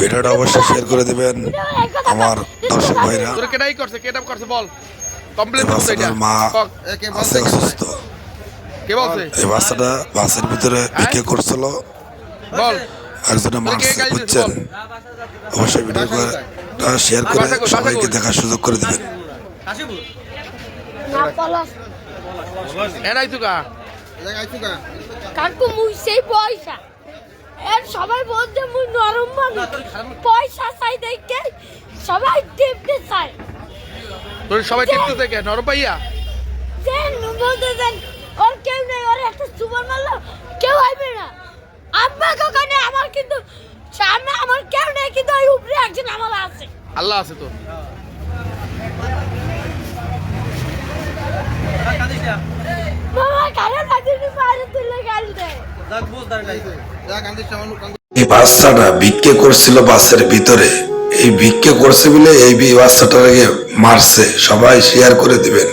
ভিডিওটা অবশ্যই শেয়ার করে দিবেন। আমার দর্শক ভাইরা। তোর কেটাই করছে? কেটা করছে? বল। কমপ্লেন এই করছে এটা। মা আছে অসুস্থ। কে বলছে? এই বাচ্চাটা বাসের ভিতরে ভিক্ষে করছিল। বল। একজনে মারছে বুঝছেন? অবশ্যই ভিডিওটা শেয়ার করে সবাইকে দেখার সুযোগ করে দিবেন। না পলাশ। এনাই তুকা কাকু মুই সেই পয়সা। সবাই বলছে মুই নরম মানুষ। পয়সা চাই দেখে সবাই টিপতে চাই তোর সবাই টিপতে থেকে নরম পাইয়া? যে বলতে দেন ওর কেউ নেই ওর একটা সুপার মারলো কেউ আইবে না। আব্বা কাকানে আমার কিন্তু সামনে আমার কেউ নেই কিন্তু ওই উপরে একজন আমার আছে। আল্লাহ আছে তো। এই বাচ্চাটা ভিক্ষে করছিল বাসের ভিতরে। এই ভিক্ষে করছে বলে এই বাচ্চাটাকে মারছে। সবাই শেয়ার করে দিবেন।